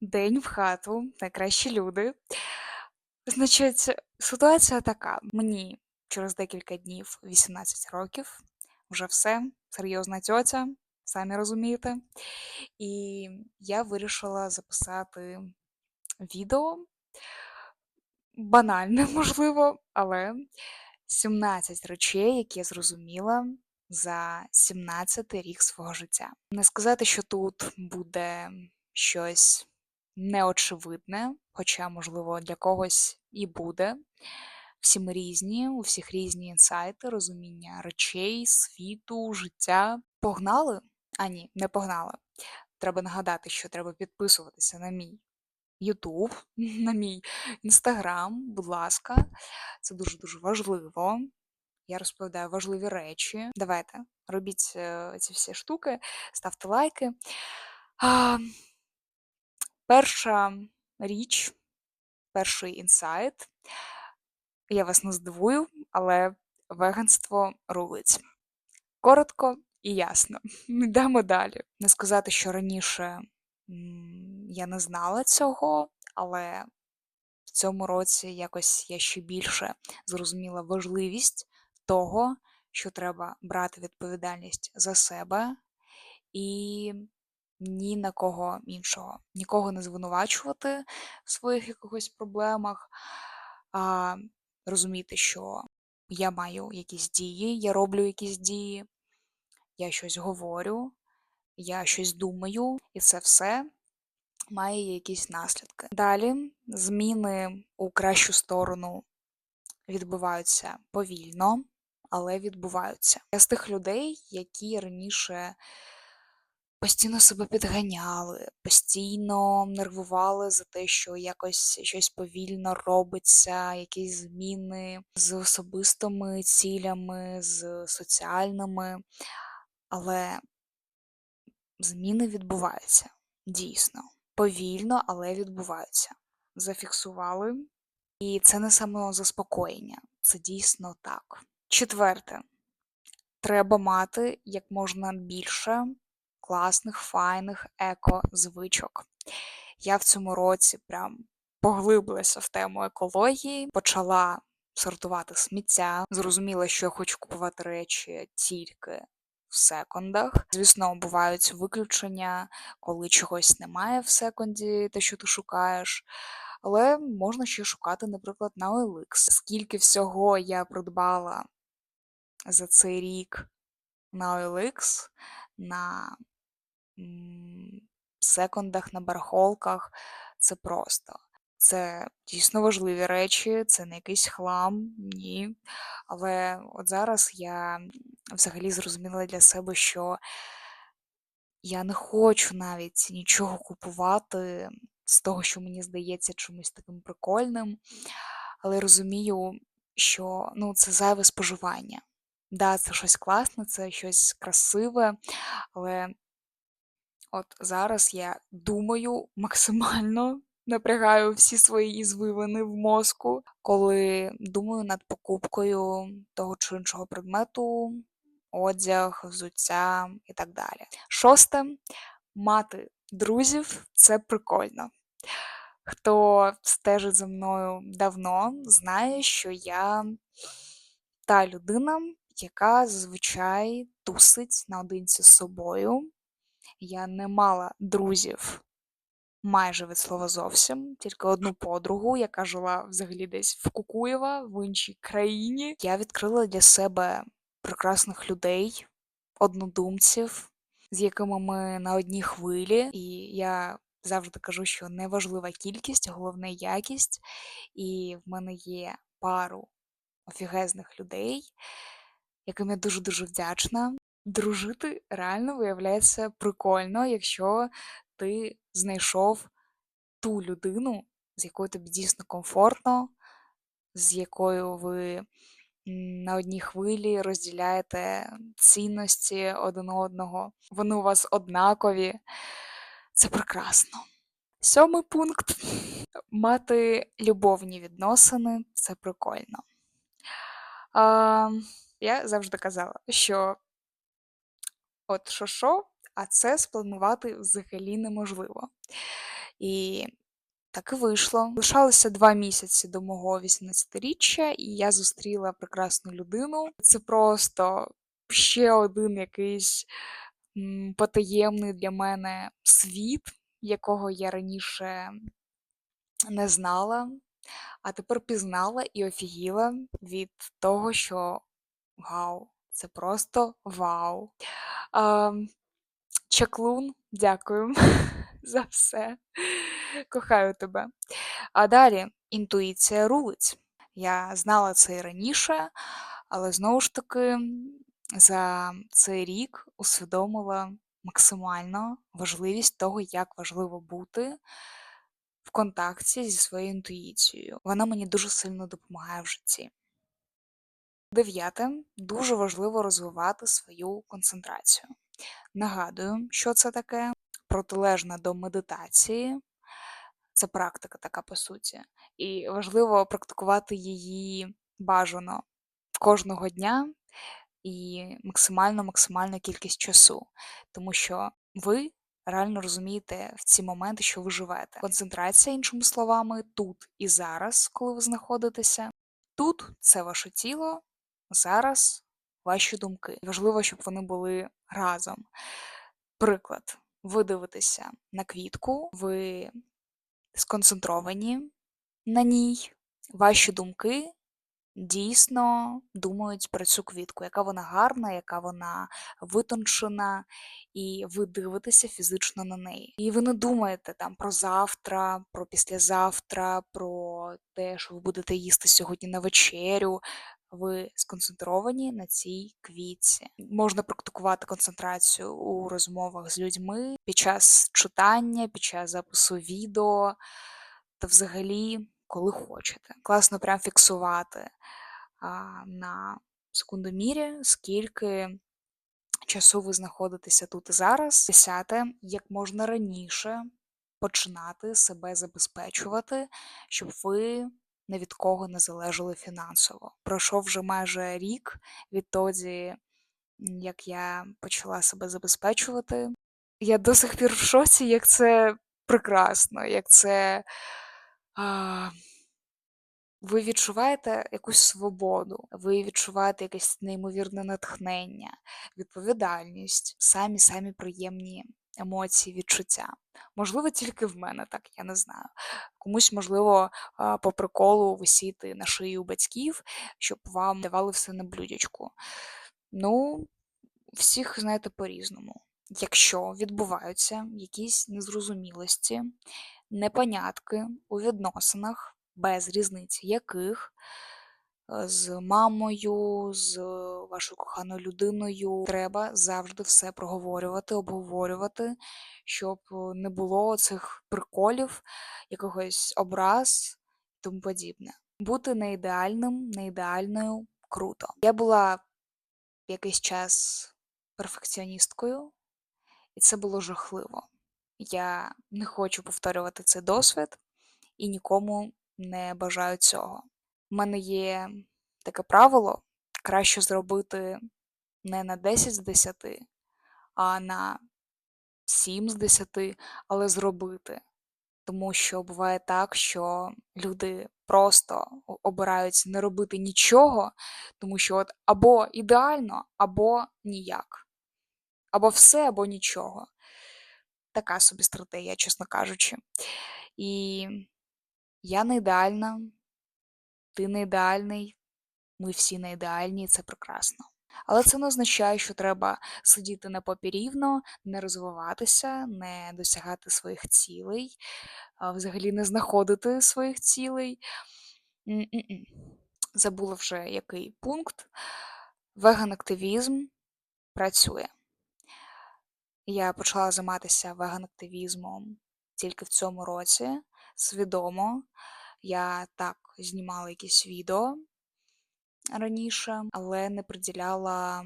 День в хату, найкращі люди. Значить, ситуація така: мені через декілька днів 18 років, вже все, серйозна тьотя, самі розумієте. І я вирішила записати відео. Банальне, можливо, але 17 речей, які я зрозуміла за 17 рік свого життя. Не сказати, що тут буде щось неочевидне, хоча, можливо, для когось і буде. Всі ми різні, у всіх різні інсайти, розуміння речей, світу, життя. Погнали? А ні, не погнали. Треба нагадати, що треба підписуватися на мій Ютуб, на мій інстаграм, будь ласка, це дуже-дуже важливо. Я розповідаю важливі речі. Давайте, робіть е, ці всі штуки, ставте лайки. Перша річ, перший інсайт. Я вас не здивую, але веганство рулить. Коротко і ясно. Йдемо далі. Не сказати, що раніше я не знала цього, але в цьому році якось я ще більше зрозуміла важливість того, що треба брати відповідальність за себе і ні на кого іншого, нікого не звинувачувати в своїх якихось проблемах, а розуміти, що я маю якісь дії, я роблю якісь дії, я щось говорю, я щось думаю, і це все має якісь наслідки. Далі зміни у кращу сторону відбуваються повільно, але відбуваються. Я з тих людей, які раніше постійно себе підганяли, постійно нервували за те, що якось щось повільно робиться, якісь зміни з особистими цілями, з соціальними, але зміни відбуваються дійсно. Повільно, але відбуваються. Зафіксували. І це не самозаспокоєння, це дійсно так. Четверте, треба мати як можна більше класних, файних еко-звичок. Я в цьому році прям поглибилася в тему екології, почала сортувати сміття, зрозуміла, що я хочу купувати речі тільки в секондах. Звісно, бувають виключення, коли чогось немає в секонді, те, що ти шукаєш. Але можна ще шукати, наприклад, на OLX. Скільки всього я придбала за цей рік на OLX, на секондах, на барахолках. Це просто. Це дійсно важливі речі, це не якийсь хлам, ні. Але от зараз я взагалі зрозуміла для себе, що я не хочу навіть нічого купувати з того, що мені здається чимось таким прикольним, але розумію, що ну, це зайве споживання. Да, це щось класне, це щось красиве, але От зараз я думаю максимально напрягаю всі свої звивини в мозку, коли думаю над покупкою того чи іншого предмету, одяг, взуття і так далі. Шосте мати друзів це прикольно. Хто стежить за мною давно, знає, що я та людина, яка зазвичай тусить наодинці з собою. Я не мала друзів майже від слова зовсім, тільки одну подругу, яка жила взагалі десь в Кукуєва, в іншій країні. Я відкрила для себе прекрасних людей, однодумців, з якими ми на одній хвилі. І я завжди кажу, що не важлива кількість, головне якість. І в мене є пару офігезних людей, яким я дуже-дуже вдячна. Дружити реально виявляється прикольно, якщо ти знайшов ту людину, з якою тобі дійсно комфортно, з якою ви на одній хвилі розділяєте цінності один одного, вони у вас однакові. Це прекрасно. Сьомий пункт мати любовні відносини це прикольно. А, Я завжди казала, що От що що, а це спланувати взагалі неможливо. І так і вийшло. Лишалося 2 місяці до мого 18-річчя, і я зустріла прекрасну людину. Це просто ще один якийсь потаємний для мене світ, якого я раніше не знала, а тепер пізнала і офігіла від того, що вау, це просто вау. А, Чаклун, дякую за все. Кохаю тебе. А далі інтуїція рулить. Я знала це і раніше, але знову ж таки за цей рік усвідомила максимально важливість того, як важливо бути в контакті зі своєю інтуїцією. Вона мені дуже сильно допомагає в житті. Дев'яте, дуже важливо розвивати свою концентрацію. Нагадую, що це таке протилежна до медитації, це практика така по суті. І важливо практикувати її бажано кожного дня і максимально максимальну кількість часу, тому що ви реально розумієте в ці моменти, що ви живете. Концентрація, іншими словами, тут і зараз, коли ви знаходитеся. Тут це ваше тіло, зараз ваші думки. Важливо, щоб вони були разом. Приклад, ви дивитеся на квітку, ви сконцентровані на ній, ваші думки дійсно думають про цю квітку, яка вона гарна, яка вона витончена, і ви дивитеся фізично на неї. І ви не думаєте там про завтра, про післязавтра, про те, що ви будете їсти сьогодні на вечерю. Ви сконцентровані на цій квітці. Можна практикувати концентрацію у розмовах з людьми під час читання, під час запису відео та взагалі, коли хочете. Класно прям фіксувати а, на секундомірі, скільки часу ви знаходитеся тут і зараз. Десяте, як можна раніше починати себе забезпечувати, щоб ви ні від кого не залежали фінансово. Пройшов вже майже рік відтоді, як я почала себе забезпечувати. Я до сих пір в шоці, як це прекрасно, як це. А, ви відчуваєте якусь свободу, ви відчуваєте якесь неймовірне натхнення, відповідальність, самі самі приємні емоції, відчуття. Можливо, тільки в мене так, я не знаю. Комусь, можливо, по приколу висіти на шиї у батьків, щоб вам давали все на блюдечку. Ну, всіх, знаєте, по-різному. Якщо відбуваються якісь незрозумілості, непонятки у відносинах, без різниці яких, з мамою, з вашою коханою людиною, треба завжди все проговорювати, обговорювати, щоб не було цих приколів, якогось образ і тому подібне. Бути не ідеальним, не ідеальною круто. Я була якийсь час перфекціоністкою, і це було жахливо. Я не хочу повторювати цей досвід і нікому не бажаю цього. У мене є таке правило: краще зробити не на 10 з 10, а на 7 з 10, але зробити. Тому що буває так, що люди просто обирають не робити нічого, тому що от або ідеально, або ніяк. Або все, або нічого. Така собі стратегія, чесно кажучи. І я не ідеальна, ти не ідеальний, ми всі не ідеальні, і це прекрасно. Але це не означає, що треба сидіти на попі рівно, не розвиватися, не досягати своїх цілей, взагалі не знаходити своїх цілей. Забула вже який пункт. Веган-активізм працює. Я почала займатися веган-активізмом тільки в цьому році, свідомо. Я так знімала якісь відео раніше, але не приділяла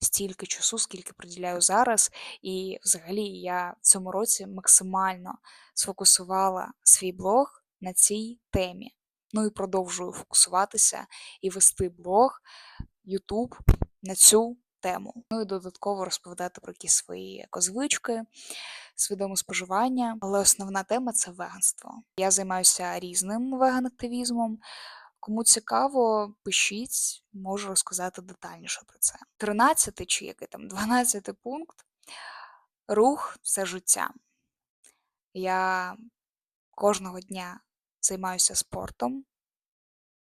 стільки часу, скільки приділяю зараз. І взагалі я в цьому році максимально сфокусувала свій блог на цій темі. Ну і продовжую фокусуватися і вести блог, YouTube на цю тему. Ну і додатково розповідати про якісь свої екозвички, свідоме споживання. Але основна тема це веганство. Я займаюся різним веган-активізмом. Кому цікаво, пишіть, можу розказати детальніше про це. Тринадцятий чи який там 12 пункт рух це життя. Я кожного дня займаюся спортом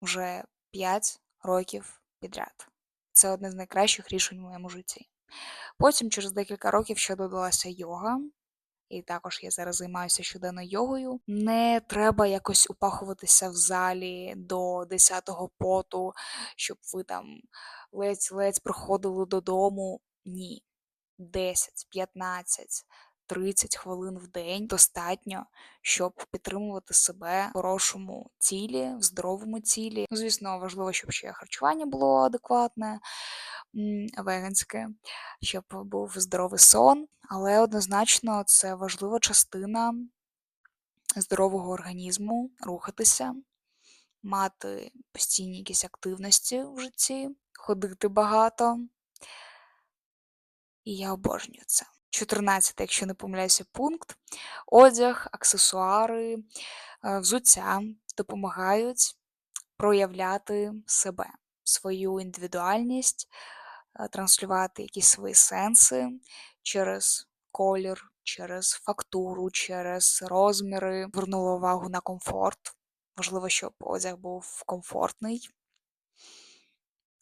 вже 5 років підряд. Це одне з найкращих рішень в моєму житті. Потім, через декілька років, ще додалася йога, і також я зараз займаюся щоденно йогою. Не треба якось упахуватися в залі до 10-го поту, щоб ви там ледь-ледь приходили додому. Ні. 10, 15, 30 хвилин в день достатньо, щоб підтримувати себе в хорошому тілі, в здоровому тілі. Ну, звісно, важливо, щоб ще харчування було адекватне, веганське, щоб був здоровий сон, але однозначно це важлива частина здорового організму рухатися, мати постійні якісь активності в житті, ходити багато. І я обожнюю це. 14, якщо не помиляюся, пункт. Одяг, аксесуари, е, взуття допомагають проявляти себе, свою індивідуальність, е, транслювати якісь свої сенси через колір, через фактуру, через розміри. Звернула увагу на комфорт. Важливо, щоб одяг був комфортний.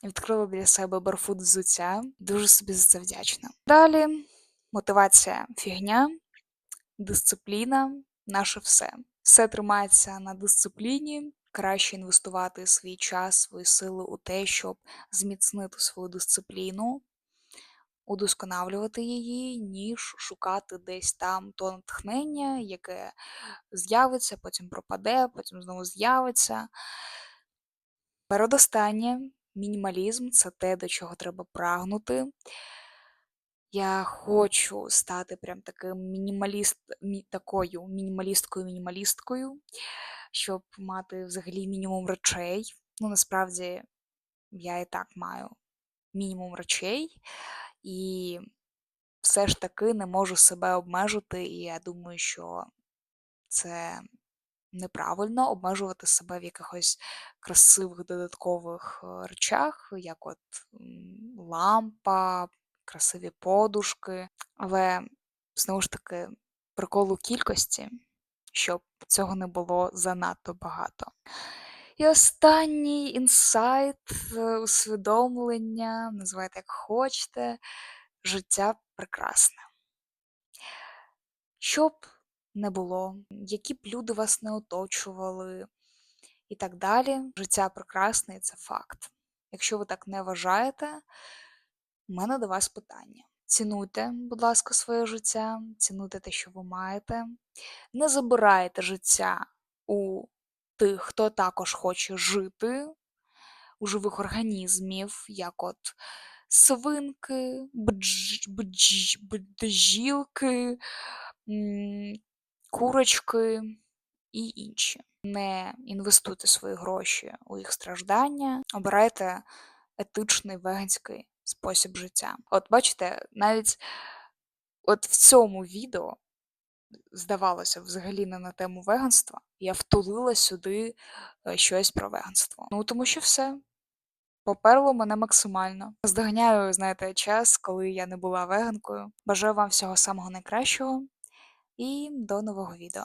Відкрила для себе барфут взуття. Дуже собі за це вдячна. Далі мотивація фігня, дисципліна наше все. Все тримається на дисципліні. Краще інвестувати свій час, свої сили у те, щоб зміцнити свою дисципліну, удосконалювати її, ніж шукати десь там то натхнення, яке з'явиться, потім пропаде, потім знову з'явиться. Передостаннє мінімалізм це те, до чого треба прагнути. Я хочу стати прям таким мінімаліст, мі, такою мінімалісткою-мінімалісткою, щоб мати взагалі мінімум речей. Ну, насправді, я і так маю мінімум речей, і все ж таки не можу себе обмежити, і я думаю, що це неправильно обмежувати себе в якихось красивих додаткових е, речах, як от лампа, красиві подушки. Але знову ж таки, приколу кількості, щоб цього не було занадто багато. І останній інсайт, е, усвідомлення, називайте як хочете, життя прекрасне. Щоб не було, які б люди вас не оточували і так далі. Життя прекрасне і це факт. Якщо ви так не вважаєте, у мене до вас питання. Цінуйте, будь ласка, своє життя, цінуйте те, що ви маєте. Не забирайте життя у тих, хто також хоче жити, у живих організмів, як от свинки, бдж, бдж, бджілки, курочки і інші. Не інвестуйте свої гроші у їх страждання, обирайте етичний веганський спосіб життя. От бачите, навіть от в цьому відео, здавалося, взагалі не на тему веганства, я втулила сюди е, щось про веганство. Ну тому що все. Поперло мене максимально. Здоганяю, знаєте, час, коли я не була веганкою. Бажаю вам всього самого найкращого і до нового відео.